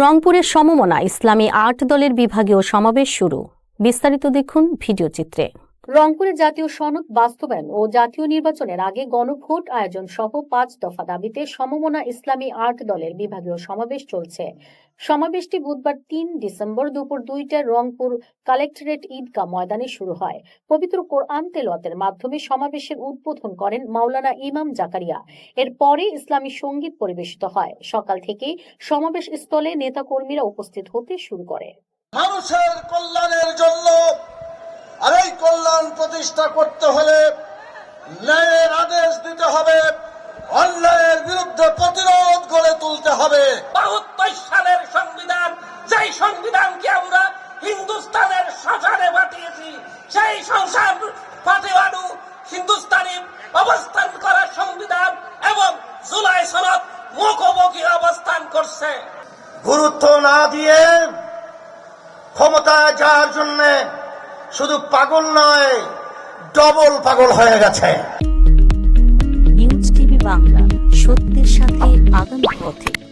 রংপুরের সমমনা ইসলামী আট দলের বিভাগীয় সমাবেশ শুরু। বিস্তারিত দেখুন ভিডিও চিত্রে। রংপুরে জাতীয় সনদ বাস্তবায়ন ও জাতীয় নির্বাচনের আগে গণভোট আয়োজন সহ পাঁচ দফা দাবিতে সমমনা ইসলামী আর্ট দলের বিভাগীয় সমাবেশ চলছে। সমাবেশটি বুধবার তিন ডিসেম্বর দুপুর দুইটায় রংপুর কালেক্টরেট ঈদগাহ ময়দানে শুরু হয়। পবিত্র কোরআন তেলাওয়াতের মাধ্যমে সমাবেশের উদ্বোধন করেন মাওলানা ইমাম জাকারিয়া। এরপরে ইসলামী সংগীত পরিবেশিত হয়। সকাল থেকেই সমাবেশ স্থলে নেতাকর্মীরা উপস্থিত হতে শুরু করে। মানুষের কল্যাণের জন্য কল্যাণ প্রতিষ্ঠা করতে হলে ন্যায়ের আদেশ দিতে হবে অন্যায়ের বিরুদ্ধে প্রতিরোধ গড়ে তুলতে হবে। বাহাত্তর সালের সংবিধান যেই সংবিধানকে আমরা হিন্দুস্তানের শ্মশানে পাঠিয়েছি সেই সংসার পাঠিয়ানু হিন্দুস্তানি অবস্থান করা সংবিধান এবং জুলাই সনদ মুখোমুখি অবস্থান করছে। গুরুত্ব না দিয়ে ক্ষমতায় যাওয়ার জন্য শুধু পাগল নয় ডবল পাগল হয়ে গেছে। নিউজ টিভি বাংলা সত্যের সাথে আগামী পথে।